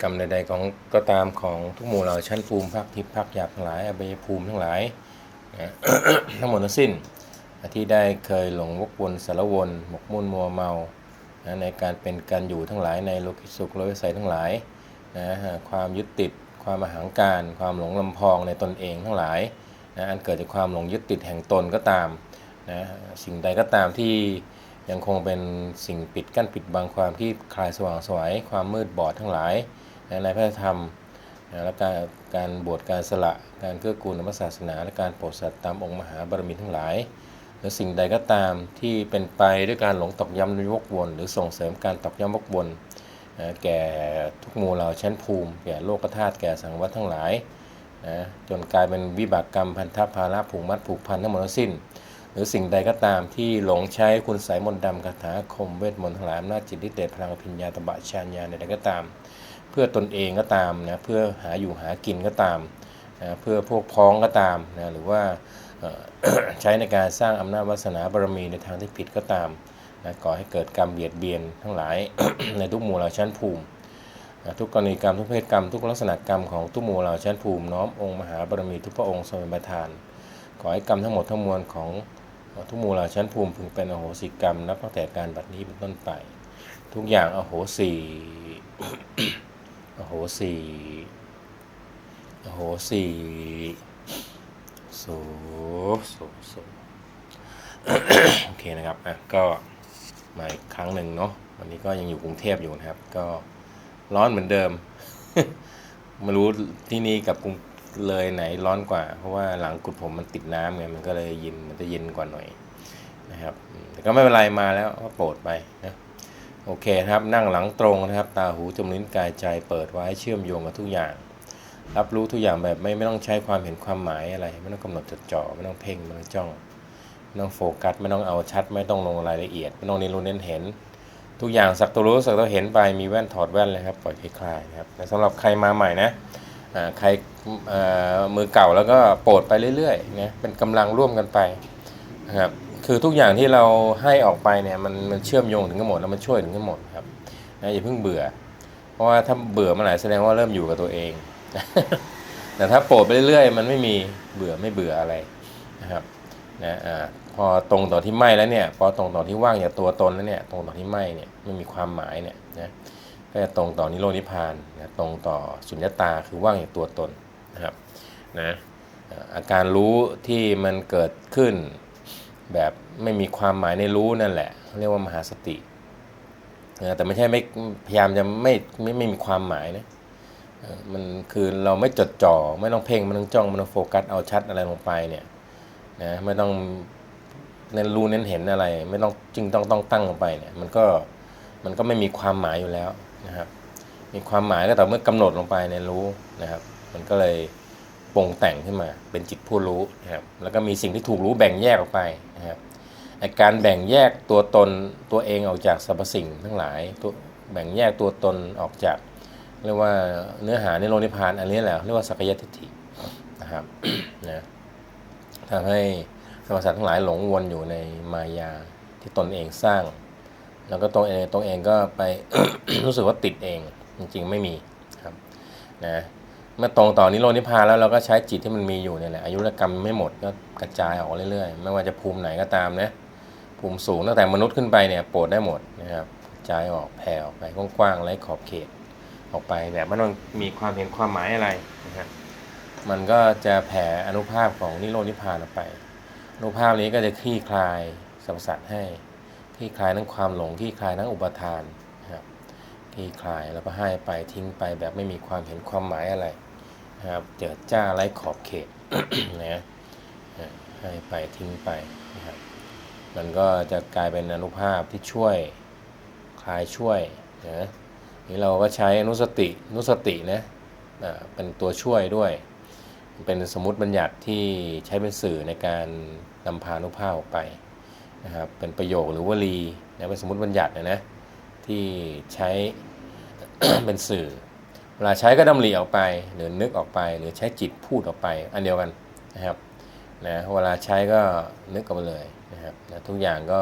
กรรมใดๆของก็ตามของทุกหมู่เหล่าชั้นภูมิภาคทิพย์ภาคหยาบทั้งหลายอเบยภูมิทั้งหลายทั้งหมดทั้งสิ้นที่ได้เคยหลงวกวนสารวนหมกมุ่นมัวเมานะในการเป็นการอยู่ทั้งหลายในโลกิสุขโลกิสัยทั้งหลายนะความยึดติด ความอหังการ ความหลงลำพองในตนเองทั้งหลายนะอันเกิดจากความหลงยึดติดแห่งตนก็ตามนะสิ่งใดก็ตามที่ยังคงเป็นสิ่งปิดกั้นปิดบังความที่คลายสว่างสวยความมืดบอดทั้งหลาย ในพระธรรมและการการบวชการสละการเกื้อกูลธรรมศาสนา และการโปรดสัตว์ตามองค์มหาบารมีทั้งหลาย หรือสิ่งใดก็ตามที่เป็นไปด้วยการหลงตอกย้ำวกวน หรือส่งเสริมการตอกย้ำวกวนแก่ทุกหมู่เหล่าชั้นภูมิ แก่โลกธาตุแก่สังวัตทั้งหลายนะจนกลายเป็นวิบากกรรมพันธภาระผูกมัดผูกพันทั้งหมดทั้งสิ้น หรือสิ่งใดก็ตามที่หลงใช้คุณสายมนต์ดำคาถาคมเวทมนต์ทั้งหลายอำนาจจิตฤทธิ์เดชพลังอภิญญาตบะชานญาใดก็ตาม พื่อตนเองก็ตามนะเพื่อหาอยู่หากินก็ตามนะเพื่อพวกพ้องก็ตามนะหรือว่าใช้ในการสร้างอำนาจวาสนาบารมีในทางที่ผิดก็ตามนะก่อให้เกิดกรรมเบียดเบียนทั้งหลาย ในทุกหมู่เหล่าชั้นภูมินะทุกกรณีกรรมทุกเพศกรรมทุกลักษณะกรรมของทุกหมู่เหล่าชั้นภูมิน้อมองค์มหาบารมีทุกพระองค์ทรงเป็นประธานขอให้กรรมทั้งหมดทั้งมวลของทุกหมู่เหล่าชั้นภูมิพึงเป็นอโหสิกรรมนับตั้งแต่การบัดนี้เป็นต้นไป ทุกอย่างอโหสิ อโหสิอโหสิสูสูสูโอเคนะครับอะก็มาอีกครั้งหนึ่งเนาะวันนี้ก็ยังอยู่กรุงเทพอยู่นะครับ ก็ร้อนเหมือนเดิม ไม่รู้ที่นี่กับกรุงเลยไหนร้อนกว่า เพราะว่าหลังกุดผมมันติดน้ำไงมันก็เลยเย็นมันจะเย็นกว่าหน่อยนะครับ แต่ก็ไม่เป็นไรมาแล้วก็โปรดไปนะ โอเคนะครับนั่งหลังตรงนะครับ ตาหูจมูกลิ้นกายใจเปิดไว้เชื่อมโยงกับทุกอย่าง รับรู้ทุกอย่างแบบไม่ไม่ต้องใช้ความเห็นความหมายอะไร ไม่ต้องกำหนดจดจ่อไม่ต้องเพ่งไม่ต้องจ้องไม่ต้องโฟกัสไม่ต้องเอาชัด ไม่ต้องลงรายละเอียดไม่ต้องเน้นรู้เน้นเห็น ทุกอย่างสักตัวรู้สักตัวเห็นไปมีแว่นถอดแว่นเลยครับปล่อยคลายๆครับแต่สำหรับใครมาใหม่นะใครมือเก่าแล้วก็โปรดไปเรื่อยๆนะเป็นกำลังร่วมกันไปนะครับ คือทุกอย่างที่เราให้ออกไปเนี่ยมันมันเชื่อมโยงถึงกันหมดแล้วมันช่วยถึงกันหมดครับนะอย่าเพิ่งเบื่อ เพราะว่าถ้าเบื่อเมื่อไหร่แสดงว่าเริ่มอยู่กับตัวเองแต่ถ้าโปรดไปเรื่อยๆ มันไม่มีเบื่อไม่เบื่ออะไรนะครับนะอ่าพอตรงต่อที่ไม่แล้วเนี่ยพอตรงต่อที่ว่างจากตัวตนแล้วเนี่ยตรงต่อที่ไม่เนี่ยไม่มีความหมายเนี่ยนะก็จะตรงต่อนิโรธนิพานนะตรงต่อสุญญตาคือว่างจากตัวตนนะครับนะอาการรู้ที่มันเกิดขึ้น แบบไม่มีความหมายในรู้นั่นแหละ เรียกว่ามหาสติแต่ไม่ใช่ไม่พยายามจะไม่ไม่ไม่มีความหมายนะมันคือเราไม่จดจ่อไม่ต้องเพ่งไม่ต้องจ้องไม่ต้องโฟกัสเอาชัดอะไรลงไปเนี่ยนะไม่ต้องเน้นรู้เน้นเห็นอะไร ไม่ต้องจึงต้องต้องตั้งลงไปเนี่ยมันก็มันก็ไม่มีความหมายอยู่แล้วนะครับมีความหมายก็ต่อเมื่อกำหนดลงไปในรู้นะครับ มันก็เลยปรุงแต่งขึ้นมาเป็นจิตผู้รู้นะครับแล้วก็มีสิ่งที่ถูกรู้แบ่งแยกออกไป นะครับการแบ่งแยกตัวตนตัวเองออกจากสรรพสิ่งทั้งหลายตัวแบ่งแยกตัวตนออกจากเรียกว่าเนื้อหาในโลกนิพพานอันนี้แหละเรียกว่าสักยทิฏฐินะครับนะทำให้สรรพสัตว์ทั้งหลายหลงวนอยู่ในมายาที่ตนเองสร้าง แล้วก็ตรงเองตรงเองก็ไปรู้สึกว่าติดเองจริงๆไม่มีครับนะ เมื่อตรงต่อนิโรธนิพพานแล้วเราก็ใช้จิตที่มันมีอยู่เนี่ยแหละอายุรกรรมไม่หมดก็กระจายออกเรื่อยๆ ไม่ว่าจะภูมิไหนก็ตามนะภูมิสูงตั้งแต่มนุษย์ขึ้นไปเนี่ยโปรดได้หมดนะครับกระจายออกแผ่ออกไปกว้างๆไร้ขอบเขตออกไปแบบไม่ต้องมีความเห็นความหมายอะไรนะครับมันก็จะแผ่อนุภาพของนิโรธนิพพานออกไปอนุภาพนี้ก็จะคลี่คลายสรรพสัตว์ให้คลี่คลายทั้งความหลงคลี่คลายทั้งอุปทานนะครับคลี่คลายแล้วก็ให้ไปทิ้งไปแบบไม่มีความเห็นความหมายอะไร นะครับเจิดจ้าไร้ขอบเขตนะให้ไปทิ้งไปนะครับมันก็จะกลายเป็นอนุภาพที่ช่วยคลายช่วยนะนี่เราก็ใช้อนุสติอนุสตินะอ่าเป็นตัวช่วยด้วย เป็นสมมติบัญญัติที่ใช้เป็นสื่อในการนำพานุภาพออกไปนะครับเป็นประโยคหรือวลีนะเป็นสมมติบัญญัตินะนะที่ใช้เป็นสื่อ เวลาใช้ก็ดำริออกไป หรือนึกออกไป หรือใช้จิตพูดออกไป อันเดียวกันนะครับนะเวลาใช้ก็นึกออกมาเลยนะครับนะทุกอย่างก็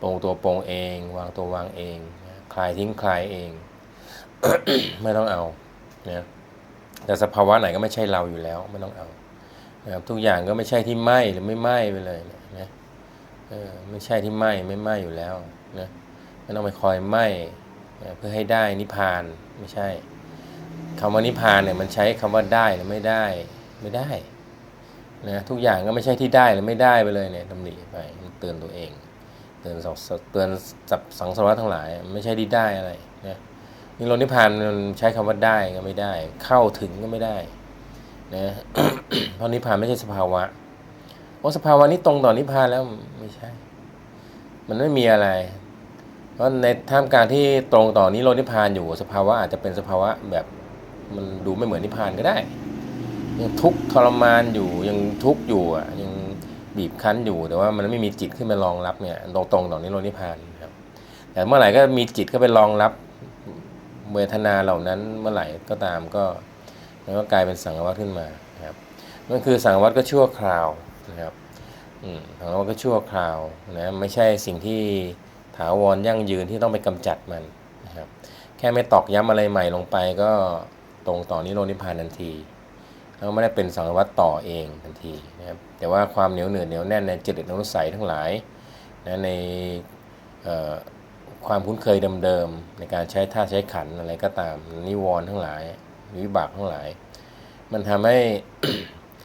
ปรงตัวปรงเอง วางตัววางเองนะคลายทิ้งคลายเอง ไม่ต้องเอานะแต่สภาวะไหนก็ไม่ใช่เราอยู่แล้วไม่ต้องเอานะครับทุกอย่างก็ไม่ใช่ที่ไหมหรือไม่ไหมไปเลยนะเออไม่ใช่ที่ไหมไม่ไหมอยู่แล้วนะไม่ต้องไปคอยไหมนะเพื่อให้ได้นิพพานไม่ใช่ คำว่านิพพานเนี่ยมันใช้คำว่าได้หรือไม่ได้ไม่ได้นะทุกอย่างก็ไม่ใช่ที่ได้หรือไม่ได้ไปเลยเนี่ยตำหนิไปเตือนตัวเอง เตือนสองเตือนจับสังสารวัตทั้งหลาย ไม่ใช่ที่ได้อะไรนะนิโรธนิพพานมันใช้คำว่าได้ก็ไม่ได้ เข้าถึงก็ไม่ได้นะเพราะนิพพานไม่ใช่สภาวะโอ้สภาวะนี้ตรงต่อนิพพานแล้วไม่ใช่ มันไม่มีอะไร เพราะในท่ามกลางที่ตรงต่อนิโรธนิพพานอยู่สภาวะอาจจะเป็นสภาวะแบบ มันดูไม่เหมือนนิพพานก็ได้ ยังทุกข์ทรมานอยู่ยังทุกข์อยู่อะยังบีบคั้นอยู่แต่ว่ามันไม่มีจิตขึ้นมารองรับเนี่ยตรงๆต่อนิโรธนิพพานครับ แต่เมื่อไหร่ก็มีจิตเข้าไปรองรับเวทนาเหล่านั้นเมื่อไหร่ก็ตามก็มันก็กลายเป็นสังวัตขึ้นมาครับนั่นคือสังวัตก็ชั่วคราวนะครับสังวัตก็ชั่วคราวนะไม่ใช่สิ่งที่ถาวรยั่งยืนที่ต้องไปกำจัดมันนะครับแค่ไม่ตอกย้ำอะไรใหม่ลงไปก็ ตรงต่อนิโรธนิพพานทันทีแล้วไม่ได้เป็นสังวัตต่อเองทันทีนะครับแต่ว่าความเหนียวเหนือเหนียวแน่นในจิตอนุสัยทั้งหลายนะในความคุ้นเคยเดิมๆในการใช้ท่าใช้ขันอะไรก็ตามนิวรณ์ทั้งหลายวิบากทั้งหลาย มันทำให้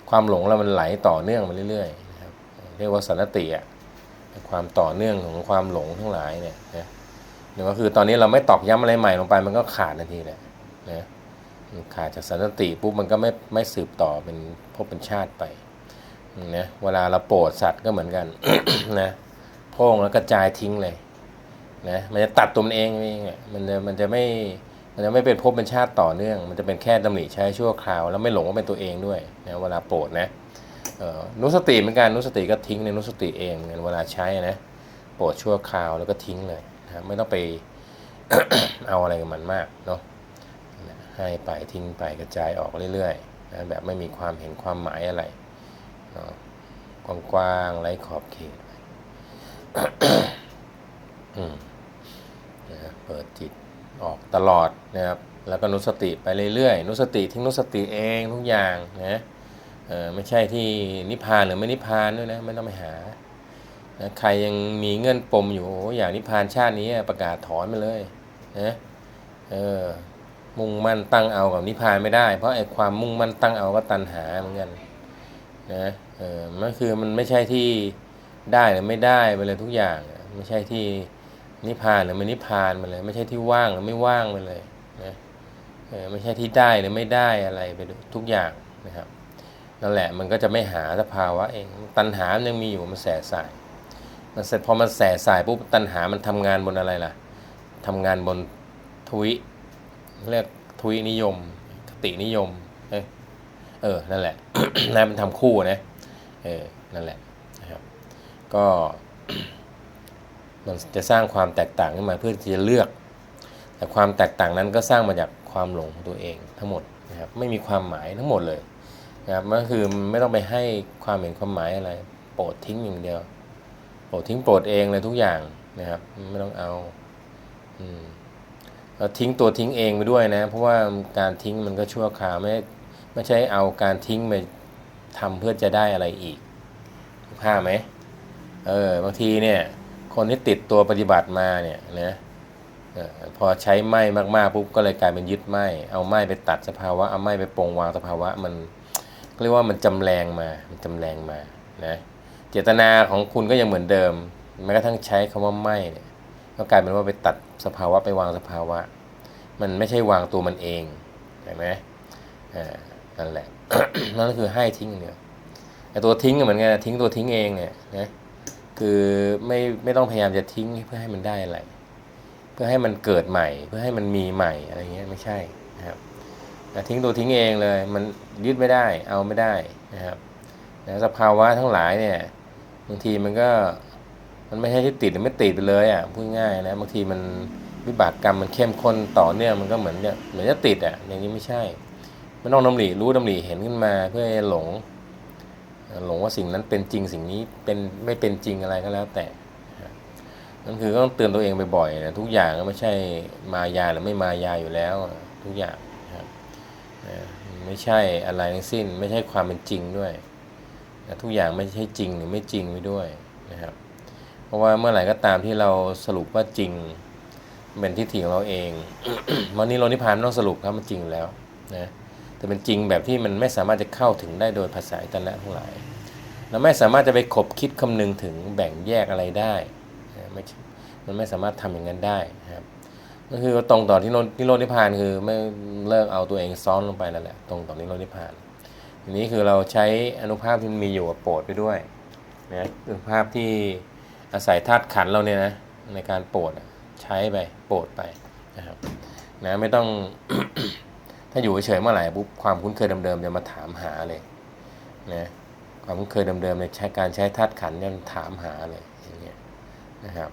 ความหลงเรามันไหลต่อเนื่องมาเรื่อยๆนะครับเรียกว่าสันติอะความต่อเนื่องของความหลงทั้งหลายเนี่ยนะหรือว่าคือตอนนี้เราไม่ตอกย้ำอะไรใหม่ลงไปมันก็ขาดทันทีแหละนะ ขาดจากสันติปุ๊บมันก็ไม่ไม่สืบต่อเป็นภพเป็นชาติไปนะเวลาเราโปรดสัตว์ก็เหมือนกันนะโพ่งแล้วกระจายทิ้งเลยนะมันจะตัดตัวมันเองเองมันจะมันจะไม่มันจะไม่เป็นภพเป็นชาติต่อเนื่อง มันจะเป็นแค่ดำริใช้ชั่วคราว แล้วไม่หลงว่าเป็นตัวเองด้วยนะเวลาโปรดนะนุสติเหมือนกันนุสติก็ทิ้งในนุสติเองเหมือนเวลาใช้นะโปรดชั่วคราวแล้วก็ทิ้งเลยนะไม่ต้องไปเอาอะไรกับมันมากเนาะ ให้ไปทิ้งไปกระจายออกเรื่อยๆนะแบบไม่มีความเห็นความหมายอะไรเนาะกว้างๆไร้ขอบเขตนะเปิดจิตออกตลอดนะครับแล้วก็นุสติไปเรื่อยๆ นุสติทิ้งนุสติเองทุกอย่างนะไม่ใช่ที่นิพพานหรือไม่นิพพานด้วยนะไม่ต้องไปหานะใครยังมีเงื่อนปมอยู่อ้อยากนิพพานชาตินี้ประกาศถอนไปเลยนะเออ มุ่งมั่นตั้งเอากับนิพพานไม่ได้ เพราะไอ้ความมุ่งมั่นตั้งเอาก็ตัณหาเหมือนกันนะเออมันคือมันไม่ใช่ที่ได้หรือไม่ได้ไปเลยทุกอย่าง ไม่ใช่ที่นิพพานหรือไม่นิพพานไปเลย ไม่ใช่ที่ว่างหรือไม่ว่างไปเลยนะเออไม่ใช่ที่ได้หรือไม่ได้อะไรไปทุกอย่างนะครับนั่นแหละมันก็จะไม่หาสภาวะเองตัณหามันยังมีอยู่มันแสสายมันเสร็จพอมันแสสายปุ๊บตัณหามันทำงานบนอะไรล่ะทำงานบนทวิ เรียกทวินิยม คตินิยม เออเออ นั่นแหละนั่นมันทำคู่นะ เออ นั่นแหละนะครับ ก็มันจะสร้างความแตกต่างขึ้นมาเพื่อที่จะเลือก แต่ความแตกต่างนั้นก็สร้างมาจากความหลงของตัวเองทั้งหมดนะครับ ไม่มีความหมายทั้งหมดเลยนะครับก็คือไม่ต้องไปให้ความเห็นความหมายอะไร โปรดทิ้งอย่างเดียว โปรดทิ้งโปรดเองเลยทุกอย่างนะครับ ไม่ต้องเอา อืมเรา ทิ้งตัวทิ้งเองไปด้วยนะ เพราะว่าการทิ้งมันก็ชั่วคราวไม่ไม่ใช่เอาการทิ้งไปทำเพื่อจะได้อะไรอีกภาไหมเออบางทีเนี่ย คนที่ติดตัวปฏิบัติมาเนี่ยนะออพอใช้ไม้มากๆปุ๊บก็เลยกลายเป็นยึดไม้เอาไม้ไปตัดสภาวะเอาไม้ไปปรงวางสภาวะมันเรียกว่ามันจำแรงมามันจำแรงมานะเจตนาของคุณก็ยังเหมือนเดิมแม้กระทั่งใช้คำว่าไม้เนี่ยก็กลายเป็นว่าไปตัด สภาวะไปวางสภาวะ มันไม่ใช่วางตัวมันเองเห็นไหมอ่านั่นแหละนั่นก็คือให้ทิ้งเดียไอ้ตัวทิ้งก็เหมือนกันทิ้งตัวทิ้งเองเนี่ยนะคือไม่ไม่ต้องพยายามจะทิ้งเพื่อให้มันได้อะไรเพื่อให้มันเกิดใหม่ เพื่อให้มันมีใหม่อะไรเงี้ยไม่ใช่นะครับแต่ทิ้งตัวทิ้งเองเลย มันยึดไม่ได้เอาไม่ได้นะครับแล้วสภาวะทั้งหลายเนี่ยบางทีมันก็ มันไม่ใช่ที่ติดหรือไม่ติดไปเลยอะพูดง่ายนะบางทีมันวิบากกรรมมันเข้มข้นต่อเนื่องมันก็เหมือนเนี่ยเหมือนจะติดอะอย่างนี้ไม่ใช่ไม่ต้องดำริรู้ดำริเห็นขึ้นมาเพื่อหลง หลงว่าสิ่งนั้นเป็นจริงสิ่งนี้เป็นไม่เป็นจริงอะไรก็แล้วแต่นั่นคือต้องเตือนตัวเองบ่อยๆนะทุกอย่างก็ไม่ใช่มายาหรือไม่มายาอยู่แล้ว ทุกอย่างนะครับไม่ใช่อะไรทั้งสิ้น ไม่ใช่ความเป็นจริงด้วยทุกอย่างไม่ใช่จริงหรือไม่จริงไปด้วยนะครับ ราะว่าเมื่อไหร่ก็ตามที่เราสรุปว่าจริงเป็นทิฏฐิของเราเองวันนี้โลนิพพานต้องสรุปครับมันจริงแล้วนะแต่เป็นจริงแบบที่มันไม่สามารถจะเข้าถึงได้โดยภาษาอิตนะทั้งหลายเราไม่สามารถจะไปขบคิดคำนึงถึงแบ่งแยกอะไรได้ไม่มันไม่สามารถทำอย่างนั้นได้ครับ ก็คือตรงต่อที่โลนิโรนิพานคือไม่เลิกเอาตัวเองซ้อนลงไปนั่นแหละตรงต่อนิโรนิพานทีนี้คือเราใช้อนุภาพที่มีอยู่กับโปรดไปด้วยนะอนุภาพที่ อาศัยธาตุขันเราเนี่ยนะในการโปรดใช้ไปโปรดไปนะครับนะไม่ต้องถ้าอยู่เฉยเมื่อไหร่ปุ๊บความคุ้นเคยเดิมๆจะมาถามหาเลยนะความคุ้นเคยเดิมๆในใช้การใช้ธาตุขันเนี่ยถามหาเลยอย่างเงี้ยนะครับ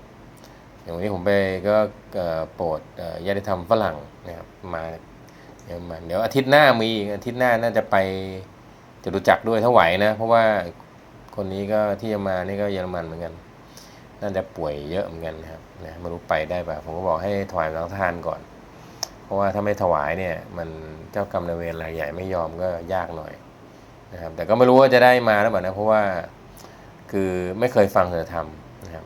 อย่างวันนี้ผมไปก็โปรดญาติธรรมฝรั่งนะครับมาเดี๋ยวมาเดี๋ยวอาทิตย์หน้ามีอีกอาทิตย์หน้าน่าจะไปจะรู้จักด้วยถ้าไหวนะ เพราะว่าคนนี้ก็ที่จะมานี่ก็เยอรมันเหมือนกัน น่าจะป่วยเยอะเหมือนกันนะครับนะไม่รู้ไปได้ป่ะผมก็บอกให้ถวายสังฆทานก่อน เพราะว่าถ้าไม่ถวายเนี่ย มันเจ้ากรรมนายเวรรายใหญ่ไม่ยอมก็ยากหน่อยนะครับ แต่ก็ไม่รู้ว่าจะได้มาหรือเปล่านะเพราะว่าคือไม่เคยฟังเธอธรรมนะครับ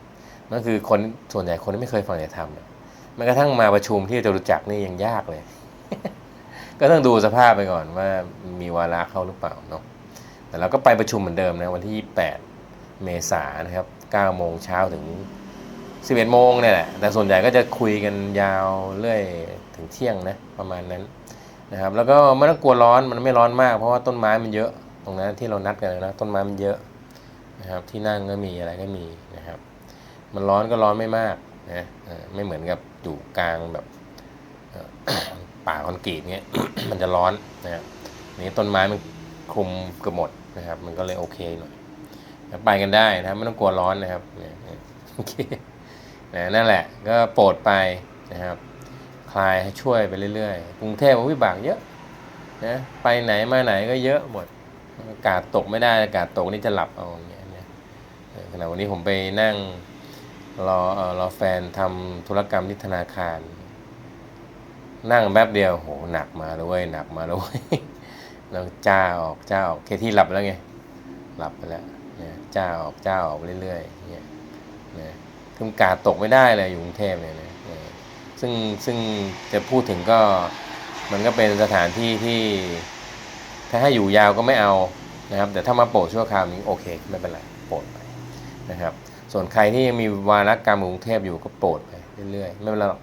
นั่นคือคนส่วนใหญ่คนที่ไม่เคยฟังอย่าทำเนี่ยแม้กระทั่งมาประชุมที่จะรู้จักนี่ยังยากเลย ก็ต้องดูสภาพไปก่อนว่ามีวาระเข้าหรือเปล่าเนาะแต่เราก็ไปประชุมเหมือนเดิมนะวันที่ 28 เมษายนนะครับ 9โมงเช้าถึง 11โมงเนี่ยแหละ แต่ส่วนใหญ่ก็จะคุยกันยาวเรื่อยถึงเที่ยงนะประมาณนั้นนะครับ แล้วก็ไม่ต้องกลัวร้อนมันไม่ร้อนมากเพราะว่าต้นไม้มันเยอะ ตรงนั้นที่เรานัดกันนะต้นไม้มันเยอะนะครับ ที่นั่งก็มีอะไรก็มีนะครับ มันร้อนก็ร้อนไม่มากนะไม่เหมือนกับอยู่กลางแบบป่าคอนกรีตเงี้ยมันจะร้อนนะครับนี่ต้นไม้มันคลุมเกือบหมดนะครับ มันก็เลยโอเคหน่อย ไปกันได้นะไม่ต้องกลัวร้อนนะครับนี่ยเนี่ยโอเคนะนั่นแหละก็โปรดไปนะครับ คลายช่วยไปเรื่อยๆกรุงเทพวิบากเยอะนะไปไหนมาไหนก็เยอะหมดอากาศตกไม่ได้อากาศตกนี่จะหลับเอาอย่างเงี้ยนะขณะวันนี้ผมไปนั่งรอเออรอแฟนทำธุรกรรมที่ธนาคาร นั่งแป๊บเดียวโหหนักมาแล้วเว้ยหนักมาแล้วเว้ยแล้วจ้าออกจ้าออกเคที่หลับแล้วไงหลับไปแล้ว เจ้าออกเจ้าออกเรื่อยๆเนี่ยนะคือกาศตกไม่ได้เลยอยู่กรุงเทพเนี่ยนะซึ่งซึ่งจะพูดถึงก็มันก็เป็นสถานที่ที่ ถ้าให้อยู่ยาวก็ไม่เอานะครับ แต่ถ้ามาโปรดชั่วคราวนี้โอเคไม่เป็นไรโปรดไปนะครับ ส่วนใครที่ยังมีวาระกรรมกรุงเทพอยู่ก็โปรดไปเรื่อยๆไม่เป็นไรหรอก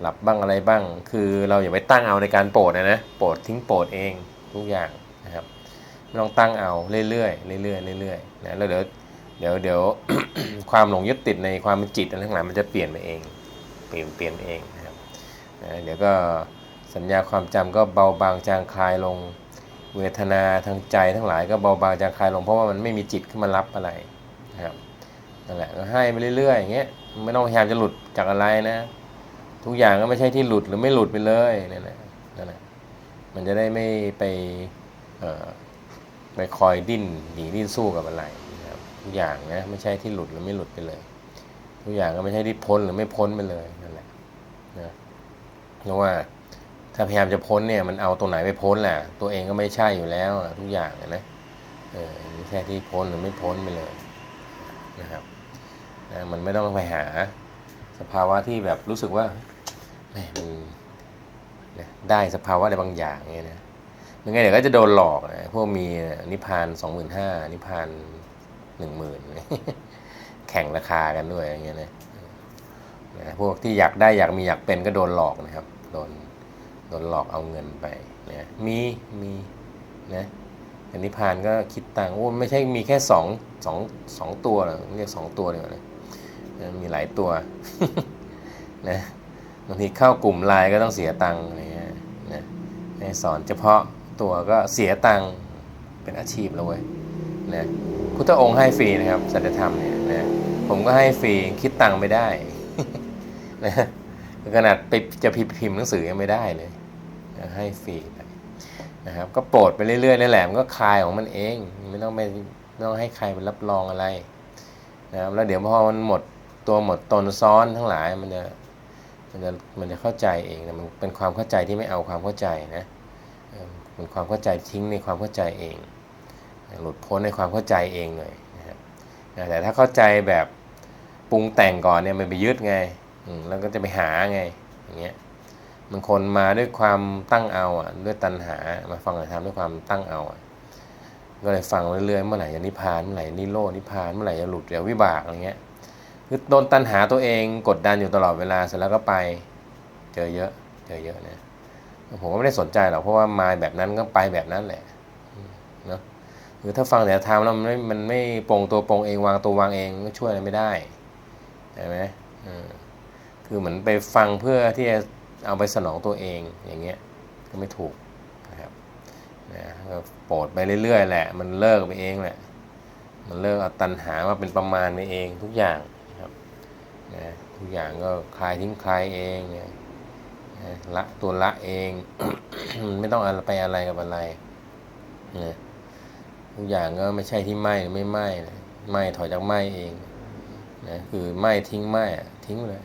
หลับบ้างอะไรบ้าง คือเราอย่าไปตั้งเอาในการโปรดนะนะโปรดทิ้งโปรดเองทุกอย่าง ต้องตั้งเอาเรื่อยๆเรื่อยๆเรื่อยๆนะแล้วเดี๋ยวเดี๋ยวเดี๋ยวความหลงยึดติดในความเป็นจิตอะไรทั้งหลายมันจะเปลี่ยนไปเอง เปลี่ยนเปลี่ยนเองนะครับนะเดี๋ยวก็สัญญาความจำก็เบาบางจางคลายลงเวทนาทางใจทั้งหลายก็เบาบางจางคลายลงเพราะว่ามันไม่มีจิตขึ้นมารับอะไรนะครับนั่นแหละก็ให้ไปเรื่อยๆอย่างเงี้ยไม่ต้องพยายามจะหลุดจากอะไรนะ ทุกอย่างก็ไม่ใช่ที่หลุดหรือไม่หลุดไปเลยนั่นแหละนั่นแหละมันจะได้ไม่ไปเอ่อ ไปคอยดิ้นหนีดิ้นสู้กับอะไรนะครับทุกอย่างนะไม่ใช่ที่หลุดหรือไม่หลุดไปเลย ทุกอย่างก็ไม่ใช่ที่พ้นหรือไม่พ้นไปเลยนั่นแหละนะเพราะว่าถ้าพยายามจะพ้นเนี่ยมันเอาตรงไหนไปพ้นแหละตัวเองก็ไม่ใช่อยู่แล้วทุกอย่างนะเออไม่ใช่ที่พ้นหรือไม่พ้นไปเลยนะครับนะมันไม่ต้องไปหาสภาวะที่แบบรู้สึกว่าแหมมันได้สภาวะอะไรบางอย่างเงี้ยนะ ไม่งั้นเดี๋ยวก็จะโดนหลอกนะพวกมีนิพานสองหมื่นห้านิพานหนึ่งหมื่นแข่งราคากันด้วยอย่างเงี้ยนะนะพวกที่อยากได้อยากมีอยากเป็นก็โดนหลอกนะครับ โดนโดนหลอกเอาเงินไปนะมีมีนะอันนิพพานก็คิดตังค์โอ้ไม่ใช่มีแค่สองสองสองตัวหรอกเรียกสองตัวเดียวนะนะมีหลายตัวนะบางทีเข้ากลุ่มไลน์ก็ต้องเสียตังค์อะไรเงี้ยนะให้สอนเฉพาะ ตัวก็เสียตังค์เป็นอาชีพแล้วเว้ยนะพุทธองค์ให้ฟรีนะครับสัจธรรมเนี่ยนะผมก็ให้ฟรีคิดตังค์ไม่ได้นะขนาดไปจะพิมพ์หนังสือยังไม่ได้เลยให้ฟรีนะครับก็โปรดไปเรื่อยๆนั่นแหละมันก็คลายของมันเองไม่ต้องไปไม่ต้องให้ใครมันรับรองอะไรนะครับแล้วเดี๋ยวพอมันหมดตัวหมดตนซ้อนทั้งหลายมันจะมันจะมันจะเข้าใจเองนะมันเป็นความเข้าใจที่ไม่เอาความเข้าใจนะ เออเป็นความเข้าใจทิ้งในความเข้าใจเอง หลุดพ้นในความเข้าใจเองเลยนะครับแต่ถ้าเข้าใจแบบปรุงแต่งก่อนเนี่ยมันไปยึดไงแล้วก็จะไปหาไงอย่างเงี้ยมันคนมาด้วยความตั้งเอาอะด้วยตัณหามาฟังธรรมด้วยความตั้งเอาอะก็เลยฟังเรื่อยๆเมื่อไหร่จะนิพพานเมื่อไหร่นิโรธนิพพานเมื่อไหร่จะหลุดจากวิบากอะไรเงี้ยคือโดนตัณหาตัวเองกดดันอยู่ตลอดเวลาเสร็จแล้วก็ไป เจอเยอะเจอเยอะนะ ผมก็ไม่ได้สนใจหรอกเพราะว่ามาแบบนั้นก็ไปแบบนั้นแหละเนาะคือถ้าฟังแต่ธรรมแล้วมันไม่มันไม่ปรงตัวปรงเองวางตัววางเองก็ช่วยอะไรไม่ได้ใช่ไหมอืมคือเหมือนไปฟังเพื่อที่จะเอาไปสนองตัวเองอย่างเงี้ยก็ไม่ถูกนะครับนะก็โปรดไปเรื่อยๆแหละ มันเลิกไปเองแหละ มันเลิกเอาตัณหามาเป็นประมาณไปเองทุกอย่างนะครับนะทุกอย่างก็คลายทิ้งคลายเองนะนะ ละตัวละเอง ไม่ต้องไปอะไรกับอะไรนะทุกอย่างก็ไม่ใช่ที่ไหม้ไม่ไหม้นะไหม้ถอยจากไหม้เองนะคือไหม้ทิ้งไหม้ทิ้งเลย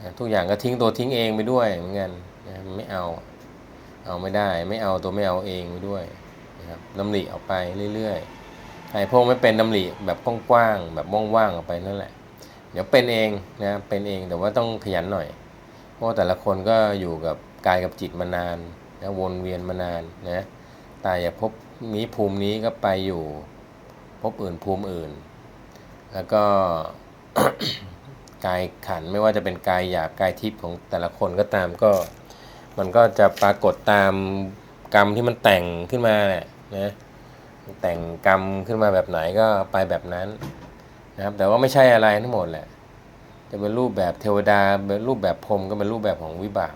นะทุกอย่างก็ทิ้งตัวทิ้งเองไปด้วยเหมือนกันนะไม่เอา เอาไม่ได้ ไม่เอาตัวไม่เอาเองไปด้วยนะครับดำริออกไปเรื่อยๆใครพวกไม่เป็นดำริแบบกว้างๆแบบว่างๆออกไปนั่นแหละ เดี๋ยวเป็นเองนะเป็นเองแต่ว่าต้องขยันหน่อย เพราะแต่ละคนก็อยู่กับกายกับจิตมานานนะวนเวียนมานานนะตายจากภพนี้ภูมินี้ก็ไปอยู่ภพอื่นภูมิอื่น แล้วก็กายขันไม่ว่าจะเป็นกายหยาบกายทิพย์ของแต่ละคนก็ตามก็ มันก็จะปรากฏตามกรรมที่มันแต่งขึ้นมาแหละนะแต่งกรรมขึ้นมาแบบไหนก็ไปแบบนั้นนะครับแต่ว่าไม่ใช่อะไรทั้งหมดแหละ จะเป็นรูปแบบเทวดาเป็นรูปแบบพรมก็เป็นรูปแบบของวิบาก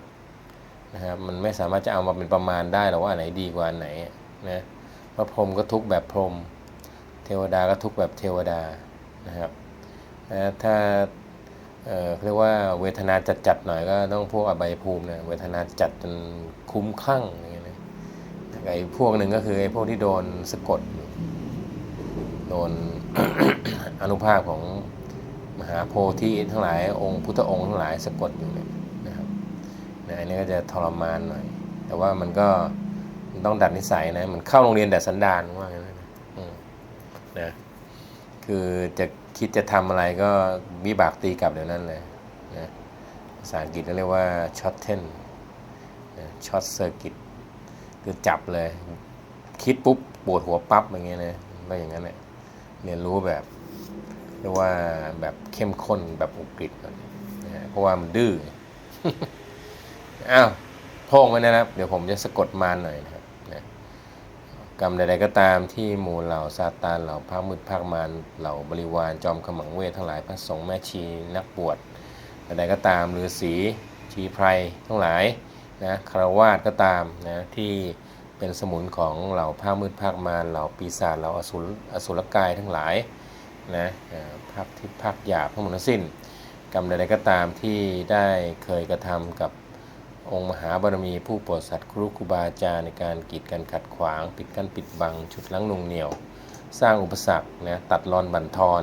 นะครับมันไม่สามารถจะเอามาเป็นประมาณได้หรอกว่าอันไหนดีกว่าอันไหนนะพระพรมก็ทุกแบบพรม เทวดาก็ทุกแบบเทวดานะครับนะถ้าเอ่อเรียกว่าเวทนาจัดๆหน่อยก็ต้องพวกอบายภูมินะเวทนาจัดจนคุ้มคลั่งอย่างเงี้ยนะไอ้พวกหนึ่งก็คือไอ้พวกที่โดนสะกด โดนอนุภาพของ มหาโพธิทั้งหลายองค์พุทธองค์ทั้งหลายสะกดอยู่เนี่ยนะครับนะอันนี้ก็จะทรมานหน่อย แต่ว่ามันก็มันต้องดัดนิสัยนะมันเข้าโรงเรียนดัดสันดานว่างั้นะนะคือจะคิดจะทำอะไรก็วิบากตีกลับเดี๋ยวนั้นเลยนะภาษาอังกฤษเรียกว่าช็อตเทนช็อตเซอร์กิตคือจับเลย คิดปุ๊บปวดหัวปั๊บอย่างเงี้ยนะก็อย่างนั้นแหละเรียนรู้แบบ เรียกว่าแบบเข้มข้นแบบอุกฤษหน่อยนะเพราะว่ามันดื้ออ้าวพงไว้นะครับ เดี๋ยวผมจะสะกดมารหน่อยนะครับนะกรรมใดๆก็ตามที่หมู่เหล่าซาตานเหล่าพระมืดภาคมารเหล่าบริวารจอมขมังเวททั้งหลายพระสงฆ์แม่ชีนักบวชใดๆก็ตามฤาษีชีไพรทั้งหลายนะคารวาสก็ตามนะที่เป็นสมุนของเหล่าพระมืดภาคมารเหล่าปีศาจเหล่าอสุรอสุรกายทั้งหลาย นะภาคที่ภาคหยาบทั้งหมดทั้งสิ้น กรรมใดๆก็ตามที่ได้เคยกระทำกับองค์มหาบารมีผู้โปรดสัตว์ครูครูบาอาจารย์ในการกีดกันขัดขวาง ปิดกั้นปิดบัง ชุดลังนุงเหนียว สร้างอุปสรรคนะตัดรอนบั่นทอน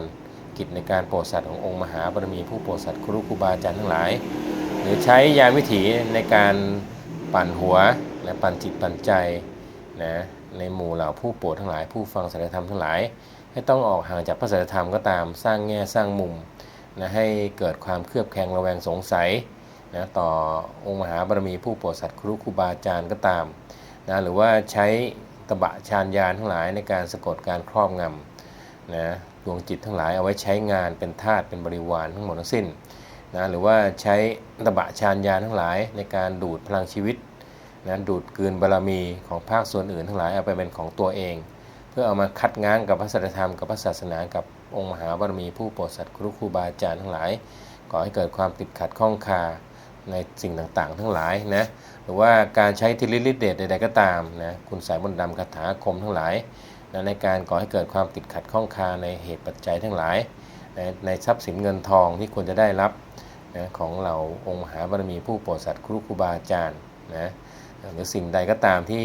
กิจในการโปรดสัตว์ขององค์มหาบารมีผู้โปรดสัตว์ครูครูบาอาจารย์ทั้งหลาย หรือใช้ยานวิถีในการปั่นหัวและปั่นจิตปั่นใจนะในหมู่เหล่าผู้โปรดทั้งหลาย ผู้ฟังสัจธรรมทั้งหลาย ให้ต้องออกห่างจากพระสัจธรรมก็ตามสร้างแง่สร้างมุมนะให้เกิดความเครือบแคลงระแวงสงสัยนะต่อองค์มหาบารมีผู้โปรดสัตว์ครูครูบาอาจารย์ก็ตามนะหรือว่าใช้ตบะฌานยานทั้งหลายในการสะกดการครอบงำนะดวงจิตทั้งหลายเอาไว้ใช้งานเป็นทาสเป็นบริวารทั้งหมดทั้งสิ้นนะหรือว่าใช้ตบะฌานยานทั้งหลายในการดูดพลังชีวิตนะดูดกืนบารมีของภาคส่วนอื่นทั้งหลายเอาไปเป็นของตัวเอง พื่อเอามาคัดง้างกับพระสัจธรรมกับพระศาสนากับองค์มหาบารมีผู้โปรดสัตว์ครูครูบาอาจารย์ทั้งหลายก่อให้เกิดความติดขัดข้องคาในสิ่งต่างๆ ทั้งหลายนะหรือว่าการใช้ทิลิลิเดชใดๆก็ตามนะคุณสายมนต์ดำคาถาคมทั้งหลายนะในการก่อให้เกิดความติดขัดข้องคาในเหตุปัจจัยทั้งหลายในในทรัพย์สินเงินทองที่ควรจะได้รับนะของเราองค์มหาบารมีผู้โปรดสัตว์ครูครูบาอาจารย์นะหรือสิ่งใดก็ตามที่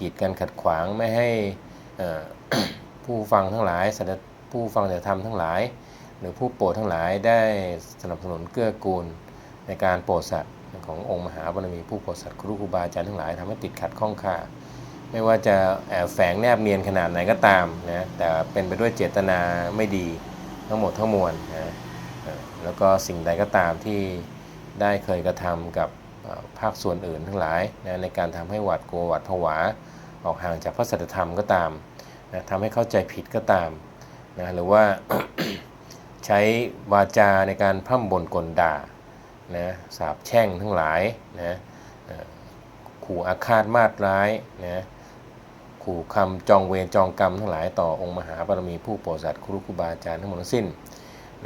กีดกันขัดขวางไม่ให้ ผู้ฟังทั้งหลายสัจผู้ฟังแต่ธรรมทั้งหลาย หรือผู้โปรดทั้งหลายได้สนับสนุนเกื้อกูลในการโปรดสัตว์ขององค์มหาบารมีผู้โปรดสัตว์ครูครูบาอาจารย์ทั้งหลายทำให้ติดขัดข้องคาไม่ว่าจะแอบแฝงแนบเนียนขนาดไหนก็ตามนะแต่เป็นไปด้วยเจตนาไม่ดีทั้งหมดทั้งมวลนะแล้วก็สิ่งใดก็ตามที่ได้เคยกระทำกับภาคส่วนอื่นทั้งหลายนะในการทำให้หวาดกลัวหวาดผวาออกห่างจากพระสัจธรรมก็ตาม นะทำให้เข้าใจผิดก็ตามนะหรือว่าใช้วาจาในการพร่ำบ่นกลด่านะสาบแช่งทั้งหลายนะขู่อาฆาตมาตร้ายนะขู่คำจองเวรจองกรรมทั้งหลายต่อองค์มหาบารมีผู้โปรดสัตว์ครูครูบาอาจารย์ทั้งหมดทั้งสิ้น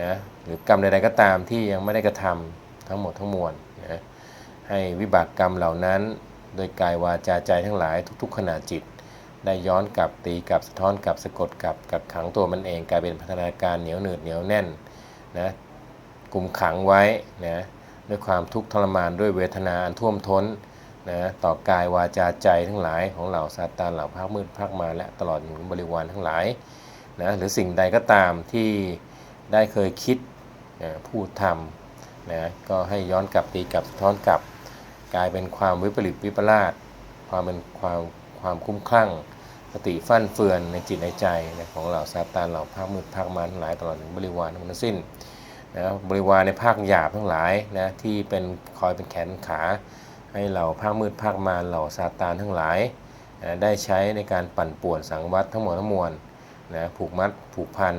นะหรือกรรมใดๆก็ตามที่ยังไม่ได้กระทำทั้งหมดทั้งมวลนะให้วิบากกรรมเหล่านั้น โดยกายวาจาใจทั้งหลายทุก ๆขณะจิต ได้ย้อนกลับตีกลับสะท้อนกลับสะกดกลับกักขังตัวมันเองกลายเป็นพัฒนาการเหนียวหนืดเหนียวแน่นนะกลุ่มขังไว้นะด้วยความทุกข์ทรมานด้วยเวทนาอันท่วมท้นนะต่อกายวาจาใจทั้งหลายของเหล่าซาตานเหล่าภาคมืดภาคมาและตลอดถึงบริวารทั้งหลายนะหรือสิ่งใดก็ตามที่ได้เคยคิดนะพูดทำนะก็ให้ย้อนกลับตีกลับสะท้อนกลับ กลายเป็นความวิปริตวิปลาสความเป็นความความคุ้มคลั่ง สติฟั่นเฟือนในจิตในใจนะของเหล่าซาตานเหล่าภาคมืดภาคมารทั้งหลายตลอดถึงบริวารทั้งหมดทั้งสิ้นนะบริวารในภาคหยาบทั้งหลายนะที่เป็นคอยเป็นแขนขา ให้เหล่าภาคมืดภาคมารเหล่าซาตานทั้งหลายนะได้ใช้ในการปั่นป่วนสังวัตทั้งหมดทั้งมวลนะผูกมัดผูกพัน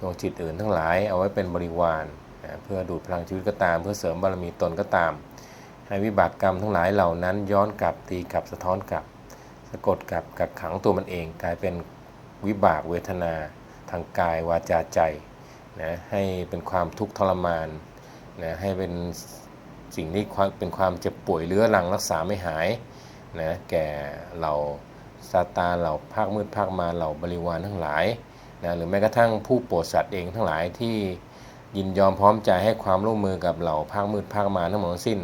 ดวงจิตอื่นทั้งหลายเอาไว้เป็นบริวารนะเพื่อดูดพลังชีวิตก็ตาม เพื่อเสริมบารมีตนก็ตาม ให้วิบากกรรมทั้งหลายเหล่านั้นย้อนกลับตีกลับสะท้อนกลับ สะกดกับกักขังตัวมันเอง กลายเป็นวิบากเวทนาทางกายวาจาใจนะให้เป็นความทุกข์ทรมานนะให้เป็นสิ่งที่เป็นความเจ็บป่วยเรื้อรังรักษาไม่หายนะแก่เหล่าซาตานเหล่าภาคมืดภาคมาเหล่าบริวารทั้งหลายนะหรือแม้กระทั่งผู้โปรดสัตว์เองทั้งหลายที่ยินยอมพร้อมใจให้ความร่วมมือกับเหล่าภาคมืดภาคมาทั้งหมดทั้งสิ้น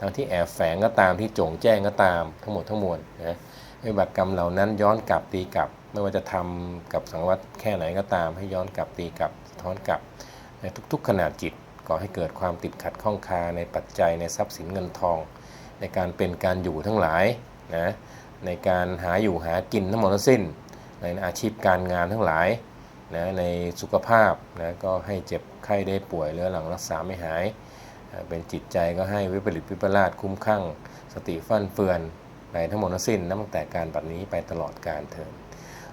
ทั้งที่แอบแฝงก็ตามที่จงแจ้งก็ตามทั้งหมดทั้งมวลนะ วิบากกรรมเหล่านั้นย้อนกลับตีกลับ ไม่ว่าจะทำกับสังวัตแค่ไหนก็ตาม ให้ย้อนกลับตีกลับท้อนกลับ ในทุกๆขนาดจิตก่อให้เกิดความติดขัดข้องคาในปัจจัยในทรัพย์สินเงินทอง ในการเป็นการอยู่ทั้งหลายนะในการหาอยู่หากินทั้งหมดทั้งสิ้น ในอาชีพการงานทั้งหลายนะในสุขภาพนะก็ให้เจ็บไข้ได้ป่วยเรื้อรังรักษาไม่หาย เป็นจิตใจก็ให้วิปริตวิปลาสคุ้มข้างสติฟั่นเฟือน ไปทั้งหมดทั้งสิ้นนับตั้งแต่การบัดนี้ไปตลอดการเถิด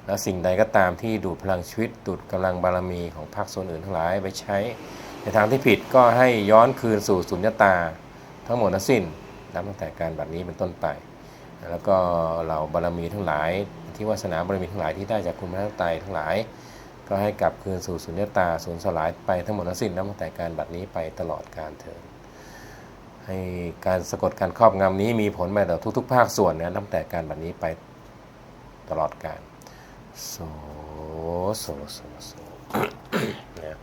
แล้วสิ่งใดก็ตามที่ดูดพลังชีวิตดูดกำลังบารมีของภาคส่วนอื่นทั้งหลายไปใช้ ในทางที่ผิดก็ให้ย้อนคืนสู่สุญญตา ทั้งหมดทั้งสิ้นนับตั้งแต่การบัดนี้เป็นต้นไป แล้วก็เหล่าบารมีทั้งหลาย ที่วาสนาบารมีทั้งหลายที่ได้จากคุณพระไตรทั้งหลาย ก็ให้กลับคืนสู่สุญญตาสูญสลายไปทั้งหมดทั้งสิ้นนับตั้งแต่การบัดนี้ไปตลอดการเถิด ให้การสะกดการครอบงำนี้มีผลไปต่อทุก ๆ ภาคส่วนนะตั้งแต่การบัดนี้ไปตลอดการโซโซโซโซนะ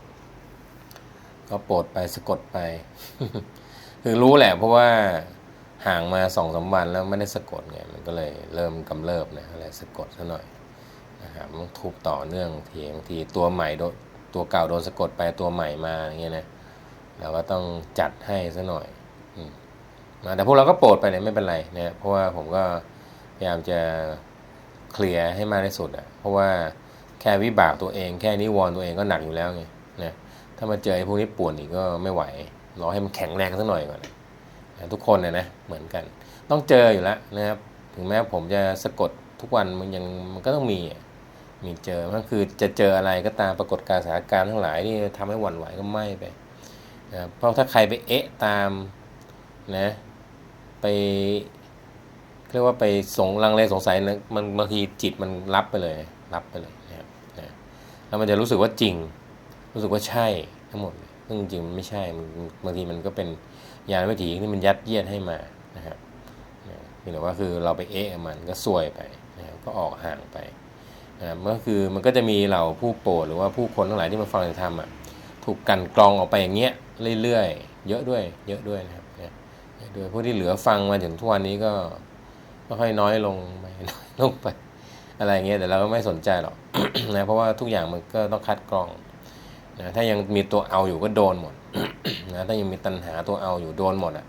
ก็โปรดไปสะกดไป คือรู้แหละเพราะว่าห่างมาสองสามวันแล้วไม่ได้สะกดไงมันก็เลยเริ่มกำเริบนะอะไรสะกดซะหน่อยนะครับต้องทุบต่อเนื่องทีบางทีตัวใหม่โดนตัวเก่าโดนสะกดไปตัวใหม่มาอย่างเงี้ยนะเราก็ต้องจัดให้ซะหน่อย มาแต่พวกเราก็โปรดไปเนี่ยไม่เป็นไรนะเพราะว่าผมก็พยายามจะเคลียร์ให้มากที่สุดอะเพราะว่าแค่วิบากตัวเอง แค่นิวรณ์ตัวเองก็หนักอยู่แล้วไงนะถ้ามาเจอไอ้พวกนี้ป่วนอีกก็ไม่ไหวรอให้มันแข็งแรงสักหน่อยก่อนนะทุกคนนะนะเหมือนกัน ต้องเจออยู่แล้วนะครับถึงแม้ผมจะสะกดทุกวันมันยังมันก็ต้องมีมีเจอมันคือจะเจออะไรก็ตามปรากฏการณ์สถานการณ์ทั้งหลายที่ทำให้หวั่นไหวก็ไม่ไปนะเพราะถ้าใครไปเอะตามนะ ไปเรียกว่าไปสงลังเลสงสัยนะมันบางทีจิตมันรับไปเลย รับไปเลยนะครับนะแล้วมันจะรู้สึกว่าจริง รู้สึกว่าใช่ทั้งหมดเลยซึ่งจริงมันไม่ใช่มันบางทีมันก็เป็นยานวิถีที่มันยัดเยียดให้มานะครับนะเพียงแต่ว่าคือเราไปเอะมันก็ซวยไปนะครับก็ออกห่างไปนะครับก็คือมันก็จะมีเหล่าผู้โปรดหรือว่าผู้คนทั้งหลายที่มาฟังธรรมอะถูกกันกรองออกไปอย่างเงี้ยเรื่อยๆเยอะด้วย เยอะด้วยนะครับ เยอะด้วยพวกที่เหลือฟังมาถึงทุกวันนี้ก็ค่อยน้อยลงไปน้อยลงไป อะไรเงี้ยแต่เราก็ไม่สนใจหรอกนะเพราะว่าทุกอย่างมันก็ต้องคัดกรองนะถ้ายังมีตัวเอาอยู่ก็โดนหมดนะถ้ายังมีตัณหาตัวเอาอยู่โดนหมดอะ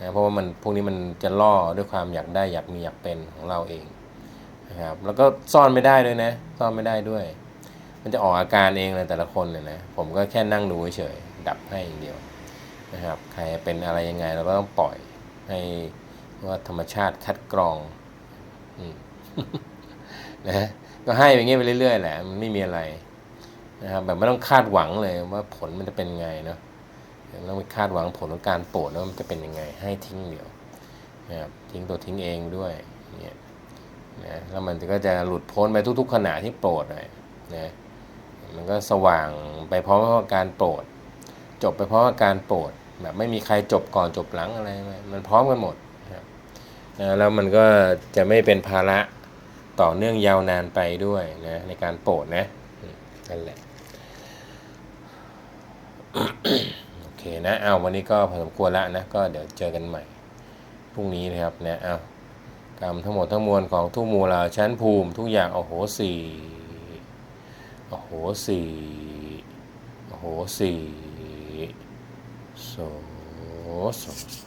นะเพราะว่ามันพวกนี้มันจะล่อด้วยความอยากได้อยากมีอยากเป็นของเราเองนะครับแล้วก็ซ่อนไม่ได้ด้วยนะ ซ่อนไม่ได้ด้วย มันจะออกอาการเองเลยแต่ละคนเนี่ยนะผมก็แค่นั่งดูเฉยๆดับให้อย่างเดียว นะครับใครเป็นอะไรยังไงเราก็ต้องปล่อยให้ว่าธรรมชาติคัดกรองนะก็ให้ไปอย่างเงี้ยไปเรื่อยๆแหละมันไม่มีอะไรนะครับแบบไม่ต้องคาดหวังเลยว่าผลมันจะเป็นไงเนาะไม่ต้องไปคาดหวังผลของการโปรดแล้วมันจะเป็นยังไง ให้ทิ้งเดียวนะครับทิ้งตัวทิ้งเองด้วยเนี่ยนะแล้วมันก็จะหลุดพ้นไปทุก ๆ ขณะที่โปรดเลยนะมันก็สว่างไปพร้อมกับการโปรด จบไปเพราะาการโปรดแบบไม่มีใครจบก่อนจบหลังอะไร มันพร้อมกันหมดนะครับแล้วมันก็จะไม่เป็นภาระต่อเนื่องยาวนานไปด้วยนะในการโปรดนะนั่นแหละโอเคนะเอาวันนี้ก็พอสมควรแล้วนะก็เดี๋ยวเจอกันใหม่พรุ่งนี้นะครับนะเอากรรมทั้งหมดทั้งมวลของทุกหมูลาชั้นภูมิ ทุกอย่างโอ้โหสี่โอ้โหสี่โอ้โหสี่ โสโส